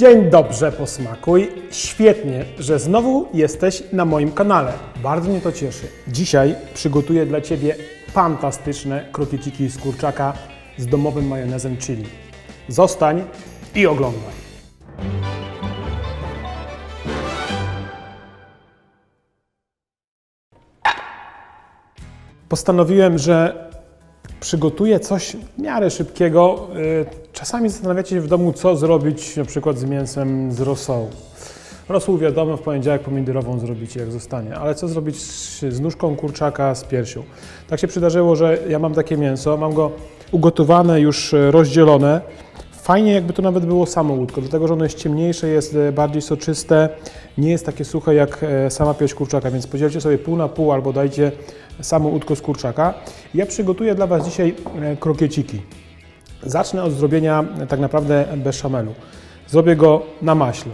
Dzień dobrze, posmakuj. Świetnie, że znowu jesteś na moim kanale. Bardzo mnie to cieszy. Dzisiaj przygotuję dla Ciebie fantastyczne krokieciki z kurczaka z domowym majonezem chili. Zostań i oglądaj. Postanowiłem, że przygotuję coś w miarę szybkiego. Y, Czasami zastanawiacie się w domu, co zrobić na przykład z mięsem z rosołu. Rosół wiadomo, w poniedziałek pomidorową zrobicie, jak zostanie, ale co zrobić z nóżką kurczaka z piersią? Tak się przydarzyło, że ja mam takie mięso, mam go ugotowane, już e, rozdzielone. Fajnie jakby to nawet było samo łódko, dlatego że ono jest ciemniejsze, jest e, bardziej soczyste, nie jest takie suche jak e, sama pierś kurczaka, więc podzielcie sobie pół na pół albo dajcie samo łódko z kurczaka. Ja przygotuję dla Was dzisiaj e, krokieciki. Zacznę od zrobienia tak naprawdę beszamelu. Zrobię go na maśle.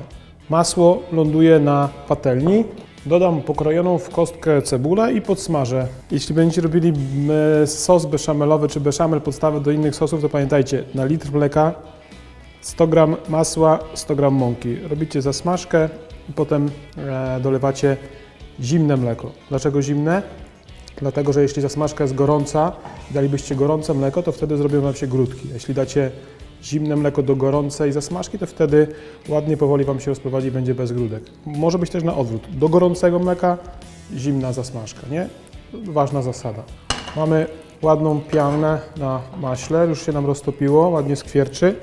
Masło ląduje na patelni. Dodam pokrojoną w kostkę cebulę i podsmażę. Jeśli będziecie robili sos beszamelowy czy beszamel podstawę do innych sosów, to pamiętajcie, na litr mleka 100 g masła, 100 g mąki. Robicie zasmażkę i potem e, dolewacie zimne mleko. Dlaczego zimne? Dlatego, że jeśli zasmażka jest gorąca i dalibyście gorące mleko, to wtedy zrobią Wam się grudki. Jeśli dacie zimne mleko do gorącej zasmażki, to wtedy ładnie, powoli Wam się rozprowadzi i będzie bez grudek. Może być też na odwrót. Do gorącego mleka zimna zasmażka, nie? Ważna zasada. Mamy ładną pianę na maśle, już się nam roztopiło, ładnie skwierczy.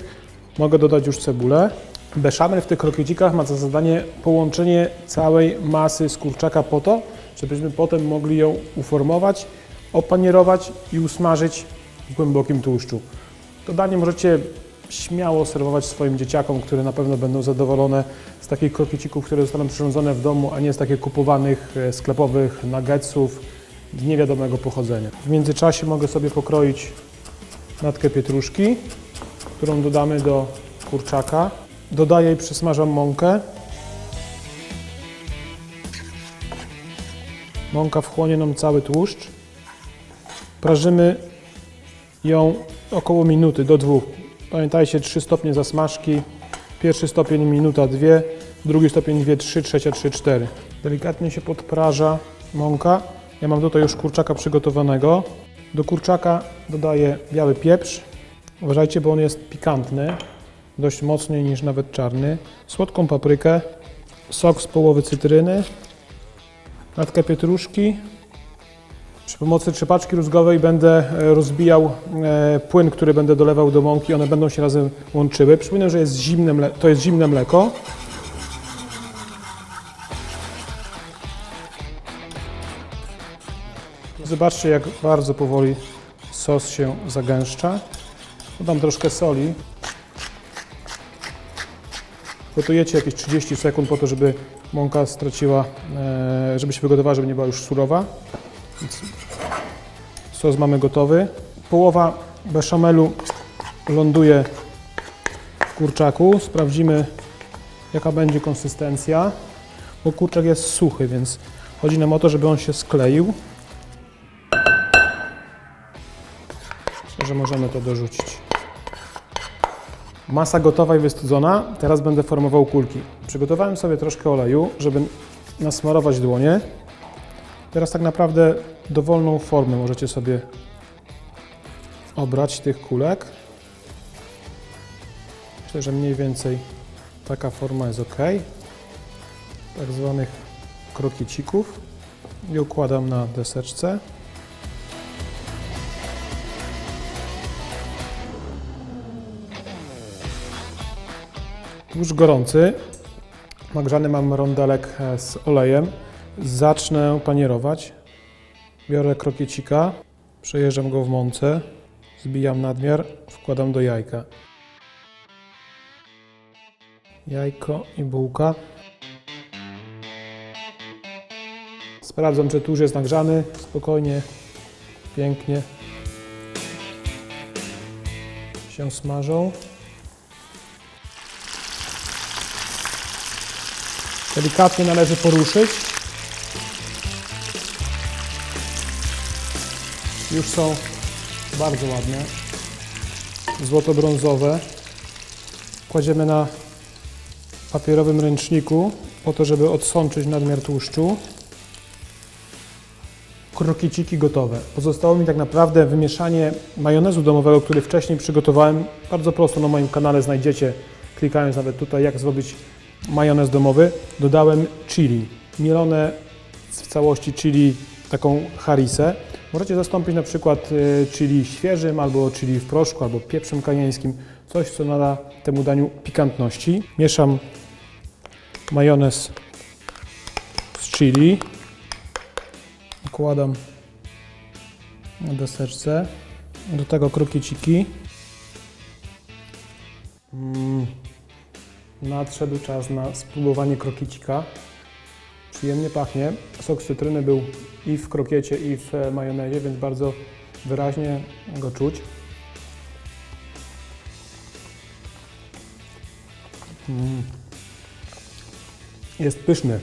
Mogę dodać już cebulę. Beszamel w tych krokiecikach ma za zadanie połączenie całej masy z kurczaka po to, żebyśmy potem mogli ją uformować, opanierować i usmażyć w głębokim tłuszczu. To danie możecie śmiało serwować swoim dzieciakom, które na pewno będą zadowolone z takich krokiecików, które zostaną przyrządzone w domu, a nie z takich kupowanych e, sklepowych nuggetsów niewiadomego pochodzenia. W międzyczasie mogę sobie pokroić natkę pietruszki, którą dodamy do kurczaka. Dodaję i przysmażam mąkę. Mąka wchłonie nam cały tłuszcz. Prażymy ją około minuty do dwóch. Pamiętajcie, 3 stopnie zasmażki. Pierwszy stopień minuta, dwie, drugi stopień dwie, trzy, trzecia, trzy, cztery. Delikatnie się podpraża mąka. Ja mam tutaj już kurczaka przygotowanego. Do kurczaka dodaję biały pieprz. Uważajcie, bo on jest pikantny, dość mocniej niż nawet czarny. Słodką paprykę, sok z połowy cytryny, natkę pietruszki. Przy pomocy trzepaczki rózgowej będę e, rozbijał e, płyn, który będę dolewał do mąki. One będą się razem łączyły. Przypominam, że jest zimne to jest zimne mleko. Zobaczcie, jak bardzo powoli sos się zagęszcza. Dodam troszkę soli. Gotujecie jakieś 30 sekund po to, żeby mąka straciła, e, żeby się wygotowała, żeby nie była już surowa. Sos mamy gotowy. Połowa beszamelu ląduje w kurczaku. Sprawdzimy, jaka będzie konsystencja, bo kurczak jest suchy, więc chodzi nam o to, żeby on się skleił. Że możemy to dorzucić. Masa gotowa i wystudzona. Teraz będę formował kulki. Przygotowałem sobie troszkę oleju, żeby nasmarować dłonie. Teraz tak naprawdę dowolną formę możecie sobie obrać tych kulek. Myślę, że mniej więcej taka forma jest ok. Tak zwanych krokiecików. I układam na deseczce. Tłuszcz gorący. Nagrzany mam rondelek e, z olejem. Zacznę panierować. Biorę krokiecika, przejeżdżam go w mące, zbijam nadmiar, wkładam do jajka. Jajko i bułka. Sprawdzam, czy tłuszcz jest nagrzany. Spokojnie, pięknie się smażą. Delikatnie należy poruszyć. Już są bardzo ładne. Złoto-brązowe. Kładziemy na papierowym ręczniku po to, żeby odsączyć nadmiar tłuszczu. Krokieciki gotowe. Pozostało mi tak naprawdę wymieszanie majonezu domowego, który wcześniej przygotowałem. Bardzo prosto na moim kanale znajdziecie, klikając nawet tutaj, jak zrobić majonez domowy. Dodałem chili, mielone w całości chili, taką harisę. Możecie zastąpić na przykład y, chili świeżym, albo chili w proszku, albo pieprzem kajeńskim. Coś, co nada temu daniu pikantności. Mieszam majonez z chili. Układam na deseczce. Do tego krokieciki. Nadszedł czas na spróbowanie krokiecika. Przyjemnie pachnie. Sok cytryny był i w krokiecie, i w e, majonezie, więc bardzo wyraźnie go czuć. Mm. Jest pyszny,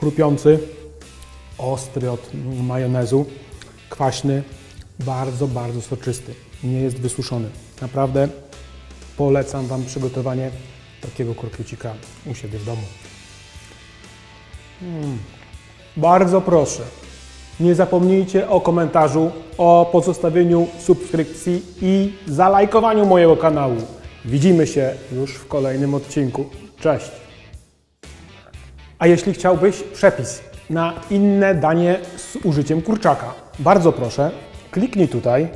chrupiący, ostry od majonezu, kwaśny, bardzo, bardzo soczysty. Nie jest wysuszony. Naprawdę polecam Wam przygotowanie takiego krokiecika u siebie w domu. Mm. Bardzo proszę, nie zapomnijcie o komentarzu, o pozostawieniu subskrypcji i zalajkowaniu mojego kanału. Widzimy się już w kolejnym odcinku. Cześć! A jeśli chciałbyś przepis na inne danie z użyciem kurczaka, bardzo proszę, kliknij tutaj,